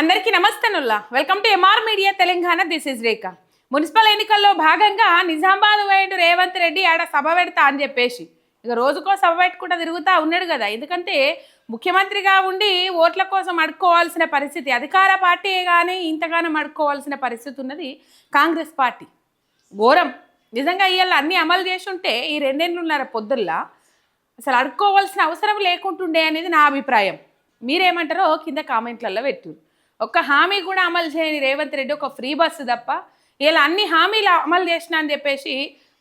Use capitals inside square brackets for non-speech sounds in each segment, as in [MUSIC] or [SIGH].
అందరికీ నమస్తేనుల్లా welcome to MR media Telangana. This is Rekha municipal ఎన్నికల్లో భాగంగా నిజామాబాద్ పోయిండు రేవంత్ రెడ్డి ఆడ సభ పెడతా అని చెప్పేసి. ఇక రోజుకో సభ పెట్టుకుంటా తిరుగుతా ఉన్నాడు కదా. ఎందుకంటే ముఖ్యమంత్రిగా ఉండి ఓట్ల కోసం అడుక్కోవాల్సిన పరిస్థితి అధికార పార్టీ కానీ ఇంతగానం అడుక్కోవాల్సిన పరిస్థితి ఉన్నది కాంగ్రెస్ పార్టీ. ఘోరం. నిజంగా ఇవాళ అన్ని అమలు చేసి ఉంటే ఈ రెండేళ్ళున్నర పొద్దుల్లా అసలు అడుక్కోవాల్సిన అవసరం లేకుంటుండే అనేది నా అభిప్రాయం. మీరేమంటారో కింద కామెంట్లలో పెట్టు ఒక్క హామీ కూడా అమలు చేయని రేవంత్ రెడ్డి ఒక ఫ్రీ బస్సు తప్ప ఇలా అన్ని హామీలు అమలు చేసిన అని చెప్పేసి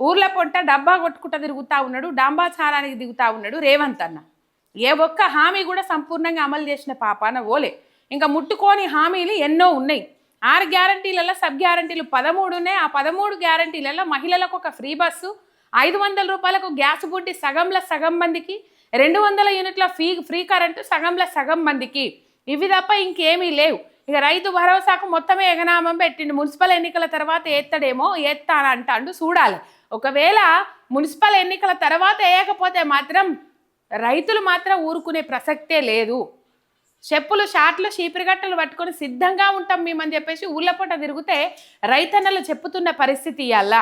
ఊర్ల పొంట డబ్బా కొట్టుకుంటా తిరుగుతూ ఉన్నాడు డాంబాచారానికి దిగుతా ఉన్నాడు రేవంత్ అన్న. ఏ ఒక్క హామీ కూడా సంపూర్ణంగా అమలు చేసిన పాపాన ఓలే. ఇంకా ముట్టుకోని హామీలు ఎన్నో ఉన్నాయి. ఆరు గ్యారంటీలలో సబ్ గ్యారంటీలు పదమూడు ఉన్నాయి. ఆ పదమూడు గ్యారంటీలలో మహిళలకు ఒక ఫ్రీ బస్సు ఐదు వందల రూపాయలకు గ్యాస్ బుడ్డి సగంలో సగం మందికి రెండు వందల యూనిట్ల ఫీ ఫ్రీ కరెంటు సగంలో సగం మందికి. ఇవి తప్ప ఇంకేమీ లేవు. ఇక రైతు భరోసాకు మొత్తమే ఎగనామం పెట్టిండు. మున్సిపల్ ఎన్నికల తర్వాత ఎత్తడేమో ఎత్తానంటాడు చూడాలి. ఒకవేళ మున్సిపల్ ఎన్నికల తర్వాత వేయకపోతే మాత్రం రైతులు మాత్రం ఊరుకునే ప్రసక్తే లేదు. చెప్పులు షార్ట్లు చీపిరిగట్టలు పట్టుకొని సిద్ధంగా ఉంటాం మేమని చెప్పేసి ఊళ్ళ పూట తిరిగితే రైతన్నలు చెప్పుతున్న పరిస్థితి ఇవ్వాలా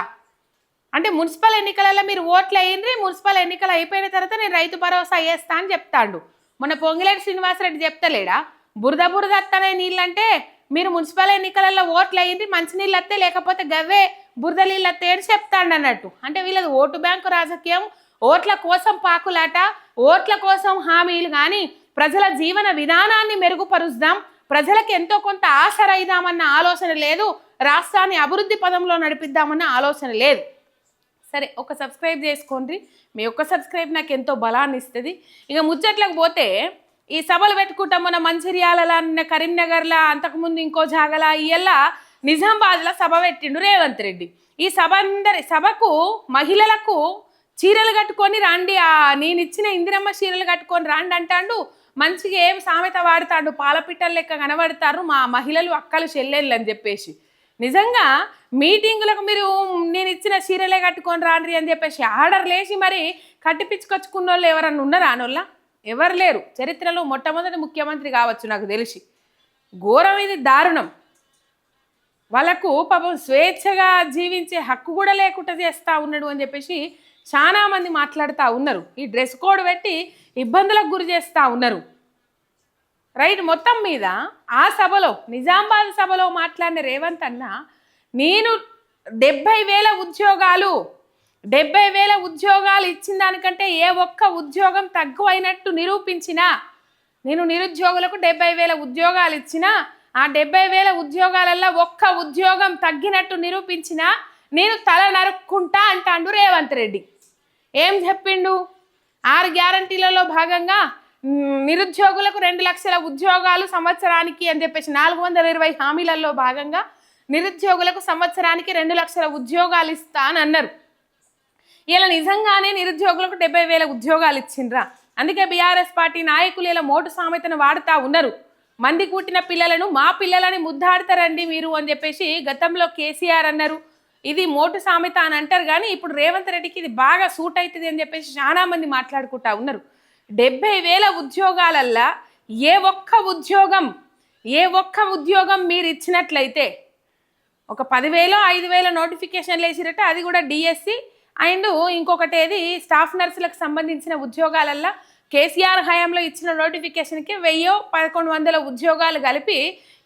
అంటే మున్సిపల్ ఎన్నికలలో మీరు ఓట్లు అయ్యింది మున్సిపల్ ఎన్నికలు అయిపోయిన తర్వాత నేను రైతు భరోసా వేస్తా అని చెప్తాడు. మొన్న పొంగిలేటి శ్రీనివాసరెడ్డి చెప్తలేడా? బురద బురద వస్తానే నీళ్ళంటే మీరు మున్సిపల్ ఎన్నికలలో ఓట్లు అయ్యింది మంచినీళ్ళు వస్తే లేకపోతే గవ్వే బురద నీళ్ళు వస్తే అని చెప్తాడు అన్నట్టు. అంటే వీళ్ళది ఓటు బ్యాంకు రాజకీయం ఓట్ల కోసం పాకులాట ఓట్ల కోసం హామీలు కానీ ప్రజల జీవన విధానాన్ని మెరుగుపరుద్దాం ప్రజలకు ఎంతో కొంత ఆశరైదామన్న ఆలోచన లేదు రాష్ట్రాన్ని అభివృద్ధి పదంలో నడిపిద్దామన్న ఆలోచన లేదు. సరే ఒక సబ్స్క్రైబ్ చేసుకోండి. మీ ఒక్క సబ్స్క్రైబ్ నాకు ఎంతో బలాన్ని ఇస్తుంది ఇక ముచ్చట్లకు పోతే ఈ సభలు పెట్టుకుంటాం మన మంచిర్యాలలో నిన్న కరీంనగర్లో అంతకుముందు ఇంకో జాగలా ఇయ్యల్లా నిజామాబాద్లో సభ పెట్టిండు రేవంత్ రెడ్డి. ఈ సభ అందరి సభకు మహిళలకు చీరలు కట్టుకొని రాండి ఆ నేను ఇచ్చిన ఇందిరమ్మ చీరలు కట్టుకొని రాండి అంటాడు. మంచిగా ఏం సామెత వాడతాడు పాలపిట్టలు లెక్క కనబడతారు మా మహిళలు అక్కలు చెల్లెళ్ళు అని చెప్పేసి. నిజంగా మీటింగులకు మీరు నేను ఇచ్చిన చీరలే కట్టుకొని రాండి అని చెప్పేసి ఆర్డర్ లేచి మరి కట్టిపించుకొచ్చుకున్న వాళ్ళు ఎవరన్నా ఉన్నారా అనోళ్ళ ఎవరు లేరు. చరిత్రలో మొట్టమొదటి ముఖ్యమంత్రి కావచ్చు నాకు తెలిసి. ఘోరం ఇది దారుణం. వాళ్ళకు పాపం స్వేచ్ఛగా జీవించే హక్కు కూడా లేకుండా చేస్తూ ఉన్నాడు అని చెప్పేసి చాలామంది మాట్లాడుతూ ఉన్నారు. ఈ డ్రెస్ కోడ్ పెట్టి ఇబ్బందులకు గురి చేస్తూ ఉన్నారు. రైట్ మొత్తం మీద ఆ సభలో నిజామాబాద్ సభలో మాట్లాడిన రేవంత్ అన్న నేను డెబ్బై వేల ఉద్యోగాలు డెబ్బై వేల ఉద్యోగాలు ఇచ్చిన దానికంటే ఏ ఒక్క ఉద్యోగం తక్కువైనట్టు నిరూపించినా నేను నిరుద్యోగులకు డెబ్బై వేల ఉద్యోగాలు ఇచ్చినా ఆ డెబ్బై వేల ఉద్యోగాలల్లో ఒక్క ఉద్యోగం తగ్గినట్టు నిరూపించినా నేను తల నరుక్కుంటా అంటాండు రేవంత్ రెడ్డి. ఏం చెప్పిండు? ఆరు గ్యారంటీలలో భాగంగా నిరుద్యోగులకు రెండు లక్షల ఉద్యోగాలు సంవత్సరానికి అని చెప్పేసి నాలుగు వందల ఇరవై హామీలలో భాగంగా నిరుద్యోగులకు సంవత్సరానికి రెండు లక్షల ఉద్యోగాలు ఇస్తా అని అన్నారు ఇలా నిజంగానే నిరుద్యోగులకు డెబ్బై వేల ఉద్యోగాలు ఇచ్చిండ్రా. అందుకే బీఆర్ఎస్ పార్టీ నాయకులు ఇలా మోటు సామెతను వాడుతూ ఉన్నారు. మంది కూటిన పిల్లలను మా పిల్లలని ముద్దాడతారండి మీరు అని చెప్పేసి గతంలో కేసీఆర్ అన్నారు. ఇది మోటు సామెత అని అంటారు కానీ ఇప్పుడు రేవంత్ రెడ్డికి ఇది బాగా సూట్ అవుతుంది అని చెప్పేసి చాలా మంది మాట్లాడుకుంటా ఉన్నారు. డెబ్బై వేల ఉద్యోగాలల్లా ఏ ఒక్క ఉద్యోగం ఏ ఒక్క ఉద్యోగం మీరు ఇచ్చినట్లయితే ఒక పదివేలో ఐదు వేల నోటిఫికేషన్లు వేసిరట అది కూడా డిఎస్సి అండ్ ఇంకొకటి ఏది స్టాఫ్ నర్సులకు సంబంధించిన ఉద్యోగాలల్లో కేసీఆర్ హయాంలో ఇచ్చిన నోటిఫికేషన్కి వెయ్యో పదకొండు వందల ఉద్యోగాలు కలిపి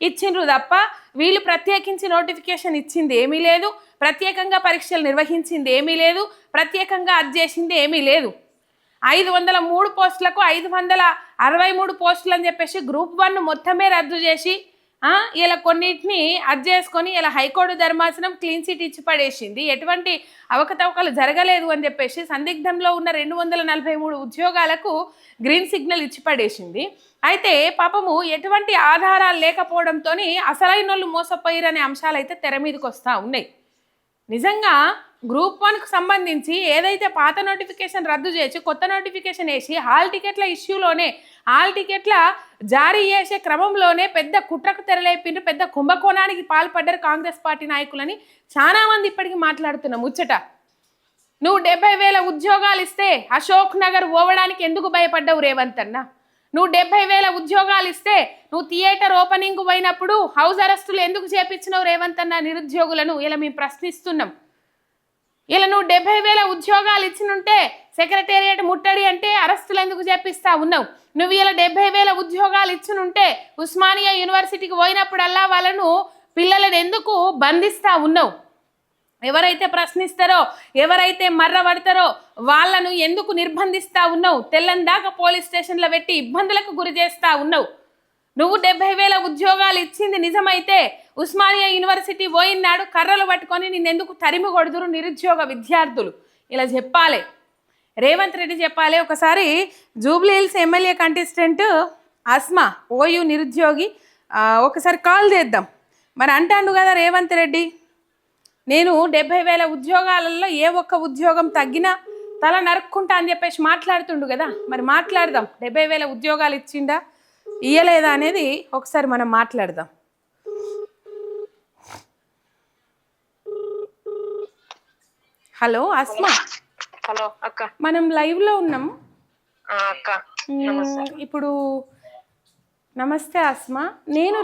ఇచ్చిండ్రు తప్ప వీళ్ళు ప్రత్యేకించి నోటిఫికేషన్ ఇచ్చింది ఏమీ లేదు ప్రత్యేకంగా పరీక్షలు నిర్వహించింది ఏమీ లేదు ప్రత్యేకంగా అది చేసింది ఏమీ లేదు. ఐదు వందల మూడు పోస్టులకు ఐదు వందల అరవై మూడు పోస్టులు అని చెప్పేసి గ్రూప్ వన్ మొత్తమే రద్దు చేసి ఇలా కొన్నిటిని అది చేసుకొని ఇలా హైకోర్టు ధర్మాసనం క్లీన్ చిట్ ఇచ్చి పడేసింది. ఎటువంటి అవకతవకలు జరగలేదు అని చెప్పేసి సందిగ్ధంలో ఉన్న రెండు వందల నలభై మూడు ఉద్యోగాలకు గ్రీన్ సిగ్నల్ ఇచ్చి పడేసింది. అయితే పాపము ఎటువంటి ఆధారాలు లేకపోవడంతో అసలైన వాళ్ళు మోసపోయిరనే అంశాలు అయితే తెర మీదకి వస్తూ ఉన్నాయి. నిజంగా గ్రూప్ వన్కి సంబంధించి ఏదైతే పాత నోటిఫికేషన్ రద్దు చేసి కొత్త నోటిఫికేషన్ వేసి హాల్ టికెట్ల ఇష్యూలోనే హాల్ టికెట్ల జారీ చేసే క్రమంలోనే పెద్ద కుట్రకు తెరలేపిండ్రు పెద్ద కుంభకోణానికి పాల్పడ్డారు కాంగ్రెస్ పార్టీ నాయకులని చాలామంది ఇప్పటికీ మాట్లాడుతున్న ముచ్చట. నువ్వు డెబ్బై వేల ఉద్యోగాలు ఇస్తే అశోక్ నగర్ పోవడానికి ఎందుకు భయపడ్డావు రేవంత్ అన్న? నువ్వు డెబ్బై వేల ఉద్యోగాలు ఇస్తే నువ్వు థియేటర్ ఓపెనింగ్ పోయినప్పుడు హౌస్ అరెస్టులు ఎందుకు చేపించినావు రేవంత్ అన్న నిరుద్యోగులను? ఇలా మేము ప్రశ్నిస్తున్నాం. ఇలా నువ్వు డెబ్బై వేల ఉద్యోగాలు ఇచ్చినుంటే సెక్రటేరియట్ ముట్టడి అంటే అరెస్టులు ఎందుకు చేపిస్తా ఉన్నావు? నువ్వు ఇలా డెబ్బై వేల ఉద్యోగాలు ఇచ్చినుంటే ఉస్మానియా యూనివర్సిటీకి పోయినప్పుడల్లా వాళ్ళను పిల్లలను ఎందుకు బంధిస్తా ఉన్నావు? ఎవరైతే ప్రశ్నిస్తారో ఎవరైతే మర్రబడతారో వాళ్ళను ఎందుకు నిర్బంధిస్తా ఉన్నావు? తెల్లని దాకా పోలీస్ స్టేషన్లో పెట్టి ఇబ్బందులకు గురి చేస్తా ఉన్నావు? నువ్వు డెబ్బై వేల ఉద్యోగాలు ఇచ్చింది నిజమైతే ఉస్మానియా యూనివర్సిటీ పోయినాడు కర్రలు పట్టుకొని నిన్నెందుకు తరిమి కొడుదురు నిరుద్యోగ విద్యార్థులు? ఇలా చెప్పాలి. రేవంత్ రెడ్డి చెప్పాలి. ఒకసారి Jubilee Hills MLA contestant Asma OU నిరుద్యోగి ఒకసారి కాల్ చేద్దాం. మరి అంటాండు కదా రేవంత్ రెడ్డి నేను డెబ్బై వేల ఉద్యోగాలలో ఏ ఒక్క ఉద్యోగం తగ్గినా తల నరుక్కుంటా అని చెప్పేసి మాట్లాడుతుండు కదా. మరి మాట్లాడదాం. డెబ్బై వేల ఉద్యోగాలు ఇచ్చిండా? ఇయ్యలేదా అనేది ఒకసారి మనం మాట్లాడదాం. హలో అస్మా. హలో అక్క. మనం లైవ్లో ఉన్నాం. ఆ, అక్క. ఇప్పుడు నమస్తే అస్మా. నేను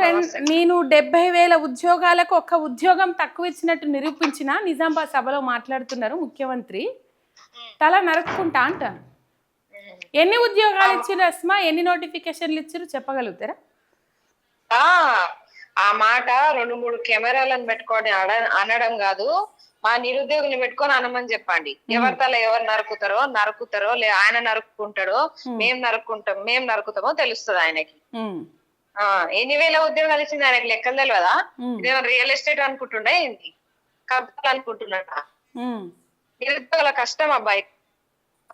నేను డెబ్బై వేల ఉద్యోగాలకు ఒక్క ఉద్యోగం తక్కువ ఇచ్చినట్టు నిరూపించిన నిజామాబాద్ సభలో మాట్లాడుతున్నారు ముఖ్యమంత్రి. తల నరుక్కుంటా అంటాను. ఎన్ని ఉద్యోగాలు ఇచ్చారు అస్మా? ఎన్ని నోటిఫికేషన్లు ఇచ్చారు చెప్పగలుగుతారా? ఆ, ఆ మాట రెండు మూడు కెమెరాలను పెట్టుకొని అనడం కాదు. మా నిరుద్యోగుని పెట్టుకొని అనమని చెప్పండి. ఎవరి తల ఎవరు నరుకుతారో నరుకుతారో లే ఆయన నరుక్కుంటాడో మేం నరుక్కుంటాం మేం నరుకుతామో తెలుస్తుంది ఆయనకి. మ్మ్. ఎన్ని వేల ఉద్యోగాలు ఇచ్చింది ఆయనకి లెక్కలు తెలియదా మ్మ్. ఇదేమో రియల్ ఎస్టేట్ అనుకుంటుండే ఏంటి? కంపెనీలు అనుకుంటున్నాడ మ్మ్. నిరుద్యోగుల కష్టం అబ్బాయి.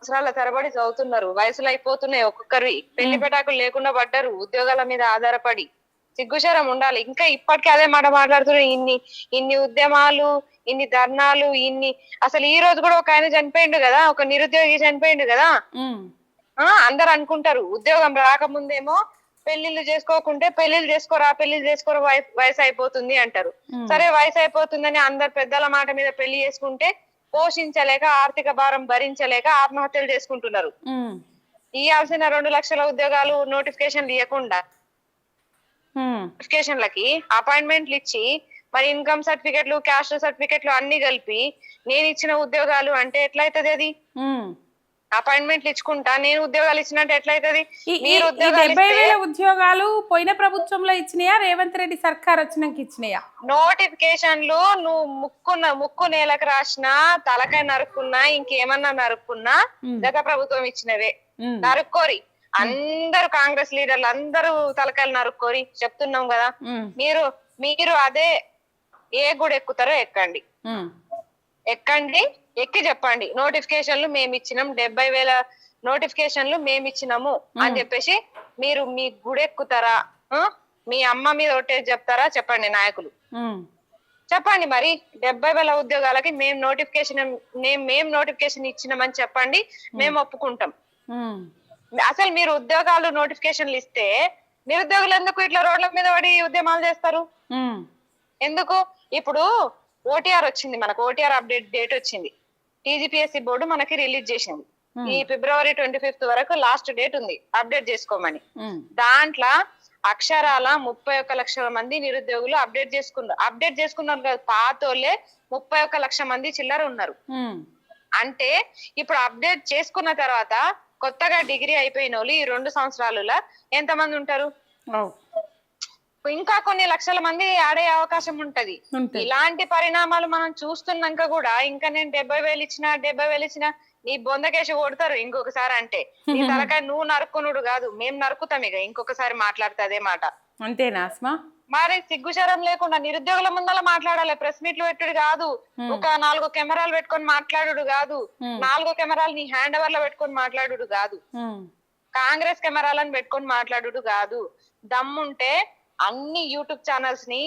సంవత్సరాల తరబడి చదువుతున్నారు. వయసులు అయిపోతున్నాయి. ఒక్కొక్కరి పెళ్ళి పెటాకులు లేకుండా పడ్డారు. ఉద్యోగాల మీద ఆధారపడి సిగ్గుశరం ఉండాలి. ఇంకా ఇప్పటికీ అదే మాట మాట్లాడుతున్నారు. ఇన్ని ఇన్ని ఉద్యమాలు ఇన్ని ధర్నాలు ఇన్ని అసలు ఈ రోజు కూడా ఒక ఆయన చనిపోయిండు కదా. ఒక నిరుద్యోగి చనిపోయిండు కదా. ఆ అందరు అనుకుంటారు. ఉద్యోగం రాకముందేమో పెళ్ళిళ్ళు చేసుకోకుంటే పెళ్ళిళ్ళు చేసుకోరా పెళ్ళిళ్ళు చేసుకోరా వయ- వయసు అయిపోతుంది అంటారు. సరే వయసు అయిపోతుందని అందరు పెద్దల మాట మీద పెళ్ళి చేసుకుంటే పోషించలేక ఆర్థిక భారం భరించలేక ఆత్మహత్యలు చేసుకుంటున్నారు. ఇవ్వాల్సిన రెండు లక్షల ఉద్యోగాలు నోటిఫికేషన్లు ఇవ్వకుండా. నోటిఫికేషన్లకి అపాయింట్మెంట్లు ఇచ్చి మరి ఇన్కమ్ సర్టిఫికెట్లు క్యాస్ట్ సర్టిఫికెట్లు అన్ని కలిపి నేను ఇచ్చిన ఉద్యోగాలు అంటే ఎట్లయితది అది. అపాయింట్మెంట్లు ఇచ్చుకుంటా. నేను ఉద్యోగాలు ఇచ్చినట్టు ఎట్లయితది? మీరు డెబ్బై వేల ఉద్యోగాలు పోయిన ప్రభుత్వంలో ఇచ్చినాయా? రేవంత్ రెడ్డి సర్కార్ వచ్చినాక ఇచ్చినాయా? నోటిఫికేషన్లు నువ్వు ముక్కున్న ముక్కు నేలకు రాసినా తలకాయ నరుక్కున్నా ఇంకేమన్నా నరుక్కున్నా. గత ప్రభుత్వం ఇచ్చినవే. నరుక్కోరి. అందరు కాంగ్రెస్ లీడర్లు అందరూ తలకాయలు నరుక్కోరి. చెప్తున్నాం కదా. మీరు మీరు అదే ఏ గుడి ఎక్కుతారో ఎక్కండి. ఎక్కండి ఎక్కి చెప్పండి. నోటిఫికేషన్లు మేము ఇచ్చినాం డెబ్బై వేల నోటిఫికేషన్లు మేము ఇచ్చినాము అని చెప్పేసి మీరు మీ గుడి ఎక్కుతారా ఆ? మీ అమ్మ మీద ఒట్టేసి చెప్తారా? చెప్పండి నాయకులు. చెప్పండి మరి. డెబ్బై వేల ఉద్యోగాలకి మేము నోటిఫికేషన్ మేము మేము నోటిఫికేషన్ ఇచ్చినామని చెప్పండి. మేము. ఒప్పుకుంటాం. అసలు మీరు ఉద్యోగాలు నోటిఫికేషన్లు ఇస్తే నిరుద్యోగులు ఎందుకు ఇట్లా రోడ్ల మీద పడి ఉద్యమాలు చేస్తారు. ఎందుకు? ఇప్పుడు ఓటీఆర్ వచ్చింది మనకు ఓటీఆర్ అప్డేట్ డేట్ వచ్చింది. టీజీపీఎస్సీ బోర్డు మనకి రిలీజ్ చేసింది. ఈ ఫిబ్రవరి ట్వంటీ ఫిఫ్త్ వరకు లాస్ట్ డేట్ ఉంది అప్డేట్ చేసుకోమని. దాంట్లో అక్షరాల ముప్పై ఒక్క లక్షల మంది నిరుద్యోగులు అప్డేట్ చేసుకున్నారు. అప్డేట్ చేసుకున్నారు కదా పాతోళ్ళే ముప్పై ఒక్క లక్ష మంది చిల్లర ఉన్నారు. అంటే ఇప్పుడు అప్డేట్ చేసుకున్న తర్వాత కొత్తగా డిగ్రీ అయిపోయిన వాళ్ళు ఈ రెండు సంవత్సరాలలో ఎంతమంది ఉంటారు. ఇంకా కొన్ని లక్షల మంది ఆడే అవకాశం ఉంటది. ఇలాంటి పరిణామాలు మనం చూస్తున్నాక కూడా ఇంకా నేను డెబ్బై వేలు ఇచ్చిన డెబ్బై వేలు ఇచ్చిన నీ బొందకేసి కొడతారు ఇంకొకసారి అంటే. నీ [LAUGHS] తలకాయ నువ్వు నరుకునుడు కాదు మేము నరుకుతాం ఇక ఇంకొకసారి మాట్లాడితే అదే మాట. అంతేనా అస్మా? మరి సిగ్గుశరం లేకుండా నిరుద్యోగుల ముందల మాట్లాడాలి. ప్రెస్ మీట్లు పెట్టుడు కాదు. ఒక నాలుగు కెమెరాలు పెట్టుకొని మాట్లాడుడు కాదు. నాలుగు కెమెరాలు నీ హ్యాండ్ ఓవర్లో పెట్టుకొని మాట్లాడుడు కాదు. కాంగ్రెస్ కెమెరాలను పెట్టుకొని మాట్లాడుడు కాదు. దమ్ముంటే అన్ని యూట్యూబ్ ఛానల్స్ని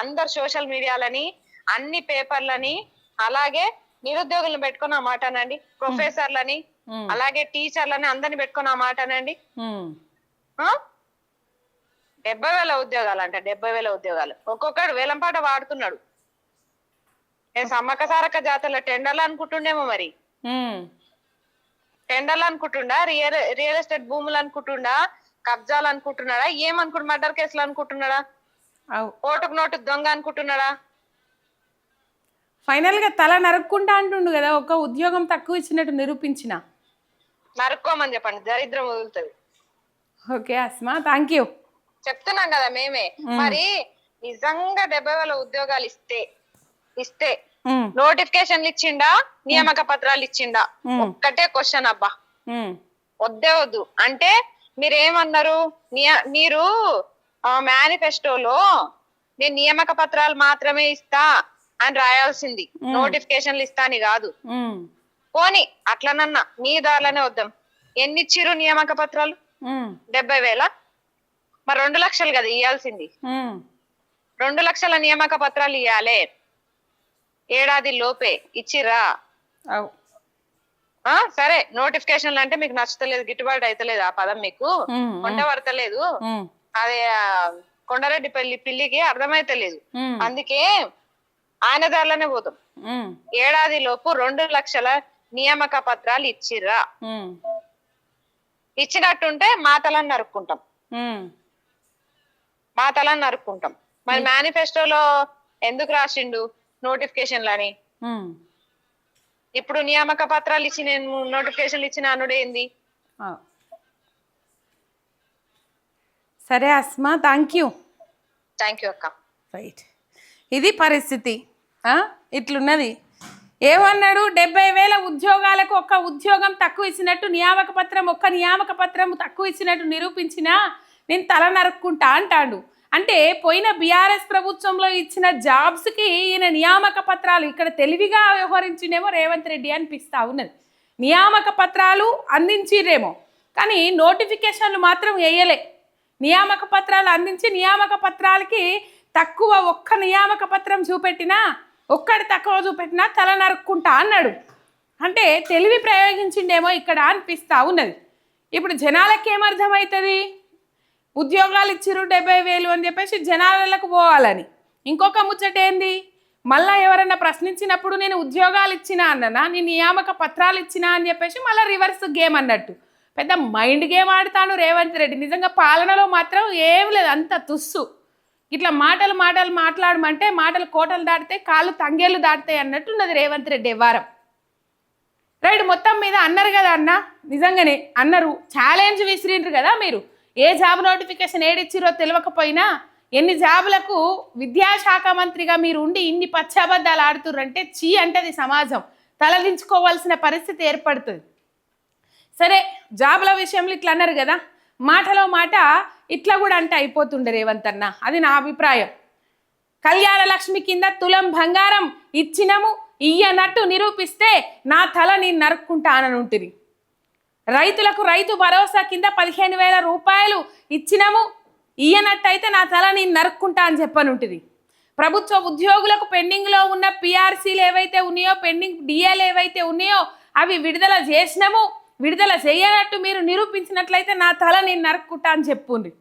అందరు సోషల్ మీడియాలని అన్ని పేపర్లని అలాగే నిరుద్యోగులను పెట్టుకొని ఆ మాట అనండి. ప్రొఫెసర్లని. అలాగే టీచర్లని అందరిని పెట్టుకొని ఆ మాట అనండి? డెబ్బై వేల ఉద్యోగాలు అంట డెబ్బై వేల ఉద్యోగాలు. ఒక్కొక్కడు వేలంపాట వాడుతున్నాడు. నేను సమ్మక్క సారక్క జాతరలో టెండర్లు అనుకుంటుండేమో మరి. టెండర్లు అనుకుంటుండా? రియల్ రియల్ ఎస్టేట్ భూములు అనుకుంటుండా? కబ్జాలు అనుకుంటున్నాడా ఏమనుకుంటు మర్డర్ కేసులు అనుకుంటున్నాడా ఓటుకు నోటు దొంగ అనుకుంటున్నాడా? ఫైనల్గా తల నరుక్కుంటా అంటుండు కదా ఒక ఉద్యోగం తక్కువ ఇచ్చినట్టు నిరూపించిన. నరుక్కోమని చెప్పండి దరిద్రం వదులుతుంది. ఓకే అస్మా థ్యాంక్ యూ చెప్తున్నాం కదా మేమే. మరి నిజంగా డెబ్బై వేల ఉద్యోగాలు ఇస్తే ఇస్తే నోటిఫికేషన్లు ఇచ్చిండా? నియామక పత్రాలు ఇచ్చిండా. ఒక్కటే క్వశ్చన్ అబ్బా. వద్దే వద్దు. అంటే మీరు ఏమన్నారు నియ- మీరు మేనిఫెస్టోలో నేను నియామక పత్రాలు మాత్రమే ఇస్తా అని రాయాల్సింది. నోటిఫికేషన్లు ఇస్తా అని కాదు. పోని అట్లనన్నా మీ దారిలోనే వద్దాం. ఎన్ని ఇచ్చిర్రు నియామక పత్రాలు? డెబ్బై వేల? మరి రెండు లక్షలు కదా ఇయ్యాల్సింది. రెండు లక్షల నియామక పత్రాలు ఇయ్యాలే. ఏడాది లోపే ఆ సరే నోటిఫికేషన్లు అంటే మీకు నచ్చతలేదు గిట్టుబాటు అయితలేదు ఆ పదం మీకు. కొండ పడతలేదు. అదే కొండారెడ్డి పెళ్ళి పిల్లికి అర్థమైతలేదు. అందుకే ఆయన దారిలోనే పోతాం. ఏడాది లోపు రెండు లక్షల నియామక పత్రాలు ఇచ్చిర్రా. ఇచ్చినట్టుంటే మా తలని నరుక్కుంటాం. మా తలని నరుక్కుంటాం. మరి మేనిఫెస్టోలో ఎందుకు రాసిండు? నోటిఫికేషన్లని ఇప్పుడు నియామక పత్రాలు ఇచ్చి నేను నోటిఫికేషన్లు ఇచ్చిన అనుడు ఏంది? సరే Asma thank you thank you అక్క. రైట్ ఇది పరిస్థితి? ఇట్లున్నది. ఏమన్నాడు? డెబ్బై వేల ఉద్యోగాలకు ఒక్క ఉద్యోగం తక్కువ ఇచ్చినట్టు నియామక పత్రం ఒక్క నియామక పత్రం తక్కువ ఇచ్చినట్టు నిరూపించినా నేను తల నరుక్కుంటా అంటాడు. అంటే పోయిన బీఆర్ఎస్ ప్రభుత్వంలో ఇచ్చిన జాబ్స్కి ఈయన నియామక పత్రాలు ఇక్కడ తెలివిగా వ్యవహరించిండేమో రేవంత్ రెడ్డి అనిపిస్తూ ఉన్నది. నియామక పత్రాలు అందించిరేమో కానీ నోటిఫికేషన్లు మాత్రం వేయలే. నియామక పత్రాలు అందించి నియామక పత్రాలకి తక్కువ ఒక్క నియామక పత్రం చూపెట్టినా ఒక్కడి తక్కువ చూపెట్టినా తల నరుక్కుంటా అన్నాడు. అంటే తెలివి ప్రయోగించిండేమో ఇక్కడ అనిపిస్తూ ఉన్నది. ఇప్పుడు జనాలకి ఏమర్థమవుతుంది ఉద్యోగాలు ఇచ్చిర్రు డెబ్బై వేలు అని చెప్పేసి జనాలకు పోవాలని. ఇంకొక ముచ్చట ఏంది? మళ్ళీ ఎవరైనా ప్రశ్నించినప్పుడు నేను ఉద్యోగాలు ఇచ్చినా అన్ననా? నేను నియామక పత్రాలు ఇచ్చినా అని చెప్పేసి మళ్ళీ రివర్స్ గేమ్ అన్నట్టు. పెద్ద మైండ్ గేమ్ ఆడతాను రేవంత్ రెడ్డి. నిజంగా పాలనలో మాత్రం ఏం లేదు అంత తుస్సు. ఇట్లా మాటలు మాటలు మాట్లాడమంటే మాటలు కోటలు దాటితే కాళ్ళు తంగేళ్ళు అన్నట్టు అన్నట్టున్నది రేవంత్ రెడ్డి వారం రైట్ మొత్తం మీద అన్నారు కదా అన్న? నిజంగానే అన్నారు. ఛాలెంజ్ విసిరిండ్రు కదా మీరు. ఏ జాబ్ నోటిఫికేషన్ ఏడిచ్చిరో తెలియకపోయినా ఎన్ని జాబులకు విద్యాశాఖ మంత్రిగా మీరు ఉండి ఇన్ని పచ్చాబద్దాలు ఆడుతుర్రంటే చీ అంటది సమాజం. తలదించుకోవాల్సిన పరిస్థితి ఏర్పడుతుంది. సరే జాబుల విషయంలో ఇట్లా అన్నారు కదా మాటలో మాట ఇట్లా కూడా అంటే అయిపోతుండే రేవంత్ అన్న అది నా అభిప్రాయం. కళ్యాణ లక్ష్మి కింద తులం బంగారం ఇచ్చినము ఇయ్యనట్టు నిరూపిస్తే నా తల నేను నరుక్కుంటానని ఉంటుంది రైతులకు రైతు భరోసా కింద పదిహేను వేల రూపాయలు ఇచ్చినము. ఇయ్యనట్టయితే నా తల నేను నరుక్కుంటా అని చెప్పనుంటుంది. ప్రభుత్వ ఉద్యోగులకు పెండింగ్లో ఉన్న పిఆర్సీలు ఏవైతే ఉన్నాయో పెండింగ్ డిఏలు ఏవైతే ఉన్నాయో అవి విడుదల చేసినము. విడుదల చేయనట్టు మీరు నిరూపించినట్లయితే నా తల నేను నరుక్కుంటా అని చెప్పుండ్రి.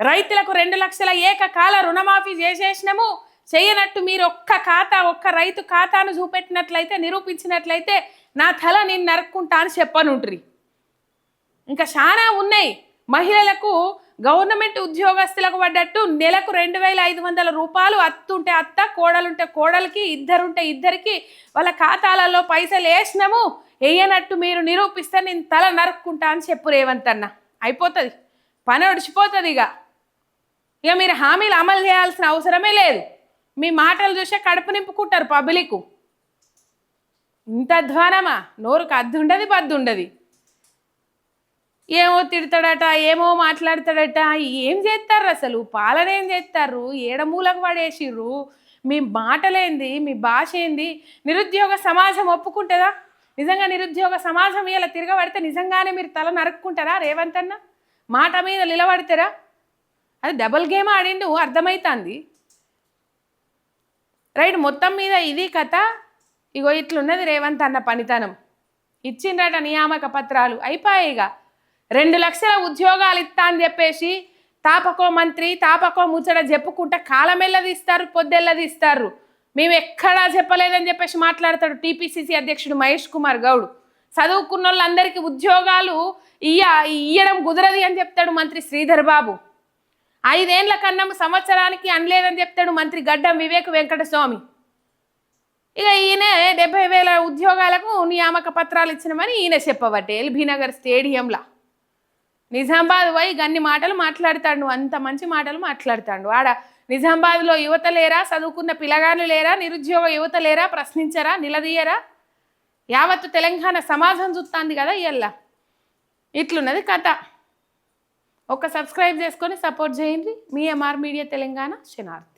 రైతులకు రెండు లక్షల ఏకకాల రుణమాఫీ చేసేసినము. చేయనట్టు మీరు ఒక్క ఖాతా ఒక్క రైతు ఖాతాను చూపెట్టినట్లయితే నిరూపించినట్లయితే నా తల నేను నరుక్కుంటా అని చెప్పనుండ్రి ఇంకా చాలా ఉన్నాయి. మహిళలకు గవర్నమెంట్ ఉద్యోగస్తులకు పడ్డట్టు నెలకు రెండు వేల ఐదు వందల రూపాయలు అత్తుంటే అత్త కోడలుంటే కోడలికి ఇద్దరుంటే ఇద్దరికి వాళ్ళ ఖాతాలలో పైసలు వేసినాము. వేయనట్టు మీరు నిరూపిస్తే నేను తల నరుక్కుంటా అని చెప్పు రేవంత్ అన్న. అయిపోతుంది. పని ఒడిచిపోతుంది ఇక ఇక మీరు హామీలు అమలు చేయాల్సిన అవసరమే లేదు. మీ మాటలు చూసే కడుపు నింపుకుంటారు పబ్లిక్ ఇంత అధ్వానమా నోరుకు అద్దు ఉండదు ఉండదు ఏమో తిడతాడట ఏమో మాట్లాడతాడట ఏం చేస్తారు అసలు? పాలన ఏం చేస్తారు? ఏడమూలకు పడేసిర్రు? మీ మాటలేంది? మీ భాష ఏంది? నిరుద్యోగ సమాజం ఒప్పుకుంటుందా? నిజంగా నిరుద్యోగ సమాజం ఇలా తిరగబడితే నిజంగానే మీరు తల నరుక్కుంటారా రేవంత్ అన్న? మాట మీద నిలబడతారా? అది డబుల్ గేమ్ ఆడిండు అర్థమవుతుంది రైట్ మొత్తం మీద ఇది కథ. ఇగో ఇట్లున్నది రేవంత్ అన్న పనితనం. ఇచ్చిండ్రట నియామక పత్రాలు. అయిపోయాయిగా రెండు లక్షల ఉద్యోగాలు ఇస్తా అని చెప్పేసి తాపకో మంత్రి తాపకో ముచ్చట చెప్పుకుంటా కాలమెల్లది ఇస్తారు పొద్దెల్లది ఇస్తారు మేము ఎక్కడా చెప్పలేదని చెప్పేసి మాట్లాడతాడు టీపీసీసీ అధ్యక్షుడు మహేష్ కుమార్ గౌడ్. చదువుకున్న వాళ్ళందరికీ ఉద్యోగాలు ఇయ్య ఇయ్యడం కుదరది అని చెప్తాడు మంత్రి శ్రీధర్ బాబు. ఐదేండ్ల కన్నా సంవత్సరానికి అనలేదని చెప్తాడు మంత్రి గడ్డం వివేక్ వెంకటస్వామి. ఇక ఈయన డెబ్బై వేల ఉద్యోగాలకు నియామక పత్రాలు ఇచ్చినామని ఈయన చెప్పబట్టే ఎల్బీనగర్ స్టేడియంలో. నిజామాబాద్ పోయి గన్ని మాటలు మాట్లాడతాడు. అంత మంచి మాటలు మాట్లాడతాడు. ఆడ నిజామాబాద్లో యువత లేరా? చదువుకున్న పిల్లగాళ్ళు లేరా? నిరుద్యోగ యువత లేరా? ప్రశ్నించరా? నిలదీయరా? యావత్తు తెలంగాణ సమాజం చూస్తుంది కదా ఇయ్యల్లా. ఇట్లున్నది కథ. ఒక సబ్స్క్రైబ్ చేసుకొని సపోర్ట్ చేయండి. మీ ఎంఆర్ మీడియా తెలంగాణ శనార్థి